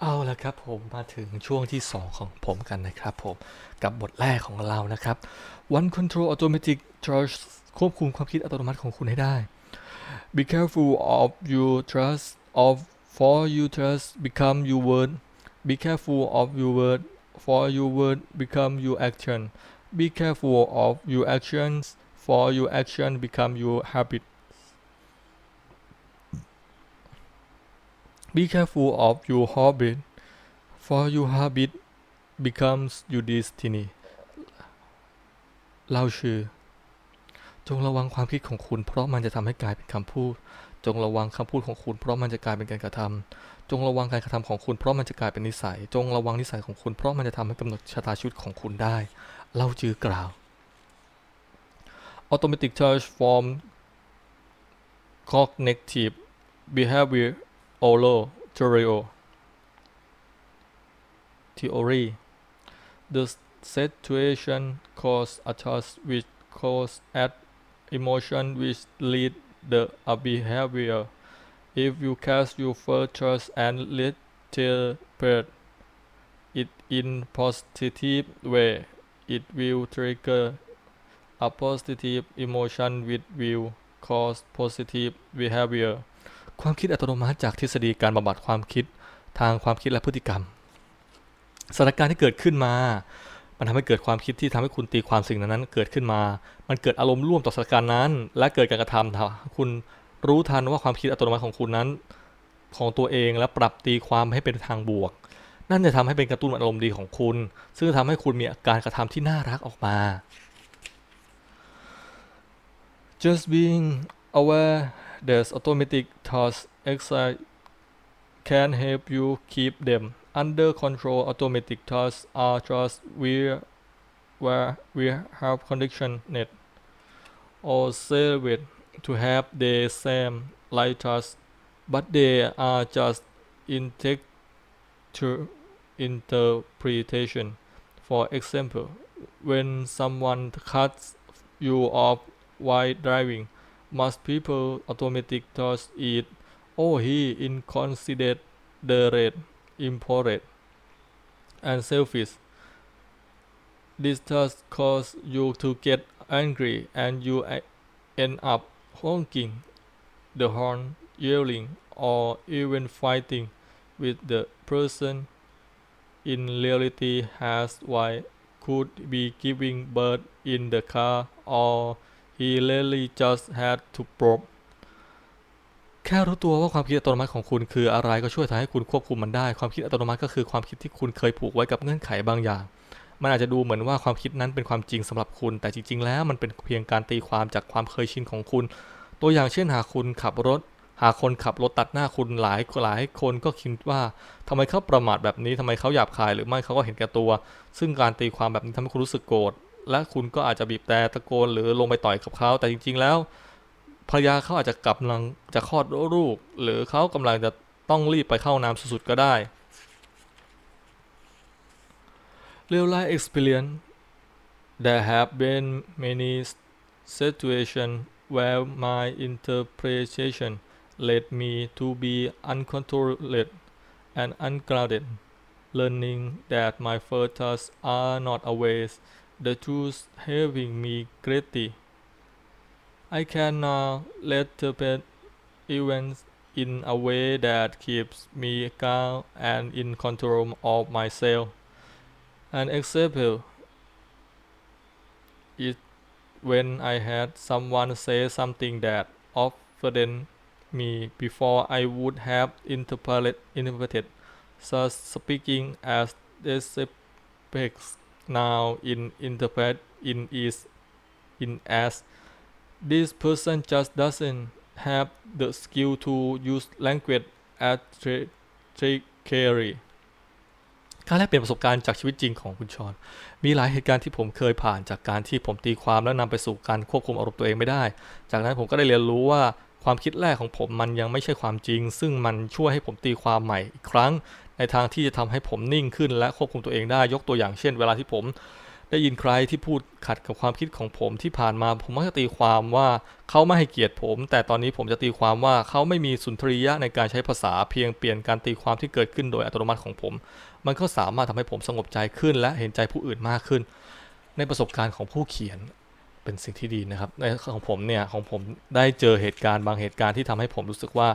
เอาละครับผมมาถึงช่วงที่ 2 ของผมกันนะครับผมกับบทแรกของเรานะครับ One Control Automatic Charge ควบคุมความคิดอัตโนมัติของคุณให้ได้ Be careful of your trust of for your trust become your word Be careful of your word for your word become your action Be careful of your actions for your action become your habit Be careful of your habit, for your habit becomes your destiny. เล่าชื่อ จงระวังความคิดของคุณ เพราะมันจะทำให้กลายเป็นคำพูด จงระวังคำพูดของคุณ เพราะมันจะกลายเป็นการกระทำจงระวังการกระทำของคุณเพราะมันจะกลายเป็นนิสัย จงระวังนิสัยของคุณ เพราะมันจะทำให้กำหนดชะตาชีวิตของคุณได้ เล่าจือกล่าว Automatic charge form cognitive behavior Olo Theorio Theory The situation cause a charge which cause at emotion which lead the a behavior. If you cast your first trust and interpret it in positive way, it will trigger a positive emotion which will cause positive behavior. ความคิดอัตโนมัติจากทฤษฎีการบำบัดความคิดทางความคิดและพฤติกรรมสถานการณ์ที่เกิดขึ้นมา มันทำให้เกิดความคิดที่ทำให้คุณตีความสิ่งนั้นเกิดขึ้นมา มันเกิดอารมณ์ร่วมต่อสถานการณ์นั้น และเกิดการกระทำคุณรู้ทันว่าความคิดอัตโนมัติของคุณนั้น ของตัวเองและปรับตีความให้เป็นทางบวก นั่นจะทำให้เป็นกระตุ้นอารมณ์ดีของคุณ ซึ่งทำให้คุณมีการกระทำที่น่ารักออกมา just being aware that automatic task exercise can help you keep them under control. Automatic tasks are just where, where we have conditioned it or saved to have the same like tasks, but they are just inter- interpretation. For example, when someone cuts you off while driving, most people automatic thoughts it oh he inconsiderate impolite and selfish. This thoughts cause you to get angry and you end up honking the horn yelling or even fighting with the person in reality has why could be giving birth in the car or he really just had to probe แค่รู้ตัวว่าความคิดอัตโนมัติของคุณคืออะไรก็ช่วยทำให้คุณควบคุมมันได้ ความคิดอัตโนมัติก็คือความคิดที่คุณเคยผูกไว้กับเงื่อนไขบางอย่าง มันอาจจะดูเหมือนว่าความคิดนั้นเป็นความจริงสำหรับคุณ แต่จริง ๆ แล้วมันเป็นเพียงการตีความจากความเคยชินของคุณ ตัวอย่างเช่นหากคุณขับรถ หากคนขับรถตัดหน้าคุณหลายหลายคนก็คิดว่าทำไมเขาประมาทแบบนี้ทำไมเขาหยาบคายหรือไม่เขาก็เห็นแก่ตัว ซึ่งการตีความแบบนี้ทำให้คุณรู้สึกโกรธ และคุณก็อาจจะบีบแต่ตะโกนหรือลงไปต่อยกับเขาแต่จริง ๆ แล้วภรรยาเขาอาจจะกำลังจะคลอดลูก หรือเขากำลังจะต้องรีบไปเข้าน้ำสุดๆก็ได้ Real life experience there have been many situations where my interpretation led me to be uncontrolled and ungrounded, learning that my first thoughts are not always the truth having me greatly. I can now interpret events in a way that keeps me calm and in control of myself. An example is when I had someone say something that offended me before I would have interpreted, interpreted such speaking as disrespect now in interpret in is in as this person just doesn't have the skill to use language accurately การแลกเปลี่ยนประสบการณ์จากชีวิตจริงของคุณชอน มีหลายเหตุการณ์ที่ผมเคยผ่านจากการที่ผมตีความแล้วนำไปสู่การควบคุมอารมณ์ตัวเองไม่ได้ จากนั้นผมก็ได้เรียนรู้ว่า ความคิดแรกของผมมันยังไม่ใช่ความจริง ซึ่งมันช่วยให้ผมตีความใหม่อีกครั้ง ในทางที่จะทำให้ผมนิ่งขึ้น และควบคุมตัวเองได้ยกตัวอย่างเช่น เวลาที่ผม ได้ยินใครที่พูดขัดกับความคิดของผมที่ผ่านมา ผมมักจะตีความว่าเขาไม่ให้เกียรติผม แต่ตอนนี้ผมจะตีความว่าเขาไม่มีสุนทรียะในการใช้ภาษาเพียงเปลี่ยนการตีความที่เกิดขึ้นโดยอัตโนมัติของผม มันก็สามารถทำให้ผมสงบใจขึ้น และเห็นใจผู้อื่นมากขึ้น ในประสบการณ์ของผู้เขียน เป็นสิ่งที่ดีนะครับในของผมเนี่ยของผมได้เจอเหตุการณ์บางเหตุการณ์ที่ทำให้ผมรู้สึกว่า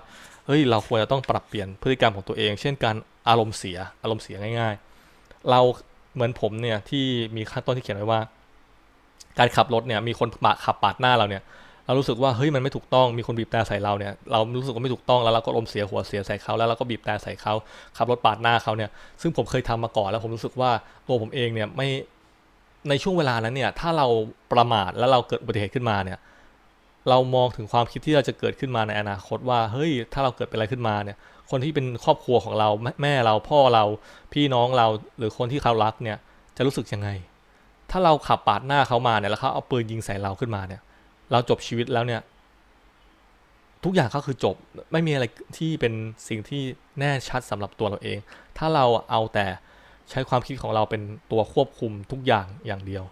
เฮ้ยเราควรจะต้องปรับเปลี่ยนพฤติกรรมของตัวเอง เช่นการอารมณ์เสียอารมณ์เสียง่าย ๆ เราเหมือนผมเนี่ยที่มีขั้นต้นที่เขียนไว้ว่า การขับรถเนี่ยมีคนปาดขับปาดหน้าเราเนี่ย เรารู้สึกว่าเฮ้ยมันไม่ถูกต้องมีคนบีบแต่ใส่เราเนี่ยเรารู้สึกว่าไม่ถูกต้องแล้วเราก็อารมณ์เสียหัวเสียใส่เขาแล้วเราก็บีบแต่ใส่เขาขับรถปาดหน้าเขาเนี่ยซึ่งผมเคยทำมาก่อนแล้วผมรู้สึกว่าตัวผมเองเนี่ยไม่ ในช่วงเวลานั้นเนี่ย ถ้าเราประมาทแล้วเราเกิดอุบัติเหตุขึ้นมาเนี่ย เรามองถึงความคิดที่เราจะเกิดขึ้นมาในอนาคตว่า เฮ้ย ถ้าเราเกิดเป็นอะไรขึ้นมาเนี่ย คนที่เป็นครอบครัวของเราแม่แม่เราพ่อเรา พี่น้องเราหรือคนที่เขารักเนี่ย จะรู้สึกยังไง ถ้าเราขับปาดหน้าเขามาเนี่ยแล้วเขาเอาปืนยิงใส่เราขึ้นมาเนี่ย เราจบชีวิตแล้วเนี่ย ทุกอย่างก็คือจบไม่มีอะไรที่เป็นสิ่งที่แน่ชัดสำหรับตัวเราเอง ถ้าเราเอาแต่ ใช้ความคิดของเราเป็นตัวควบคุมทุกอย่างอย่างเดียว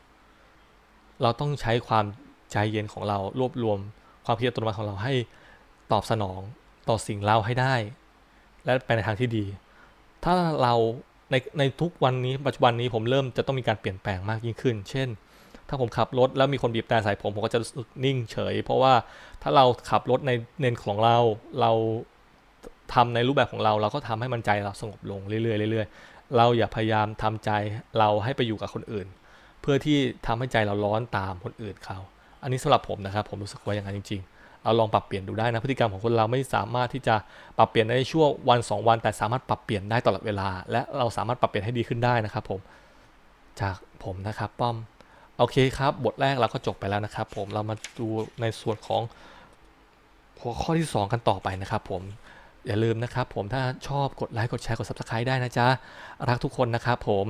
เราต้องใช้ความใจเย็นของเรารวบรวม ความคิดอัตโนมัติของเราให้ตอบสนองต่อสิ่งเราให้ได้ และไปในทางที่ดี ถ้าเราในในทุกวันนี้ปัจจุบันนี้ผมเริ่มจะต้องมีการเปลี่ยนแปลงมากยิ่งขึ้น เช่น ถ้าผมขับรถแล้วมีคนบีบแต่ใส่ผมผมก็จะรู้สึกนิ่งเฉย เพราะว่าถ้าเราขับรถในเลนของเราเราทำในรูปแบบของเราเราก็ทำให้มันใจเราสงบลงเรื่อยๆเรื่อยๆ เราอย่าพยายามทำใจเราให้ไปอยู่กับคนอื่น เพื่อที่ทำให้ใจเราร้อนตามคนอื่นเขา อันนี้สำหรับผมนะครับ ผมรู้สึกว่าอย่างนั้นจริง ๆเราลองปรับเปลี่ยนดูได้นะพฤติกรรมของคนเราไม่สามารถที่จะปรับเปลี่ยนได้ในช่วงวันสองวัน แต่สามารถปรับเปลี่ยนได้ตลอดเวลา และเราสามารถปรับเปลี่ยนให้ดีขึ้นได้นะครับ ผมจากผมนะครับป้อมโอเคครับ บทแรกเราก็จบไปแล้วนะครับ ผมเรามาดูในส่วนของหัวข้อที่ 2 กันต่อไปนะครับ ผม อย่าลืมนะครับผมถ้าชอบกดไลค์กดแชร์กด subscribe ได้นะจ๊ะ รักทุกคนนะครับผม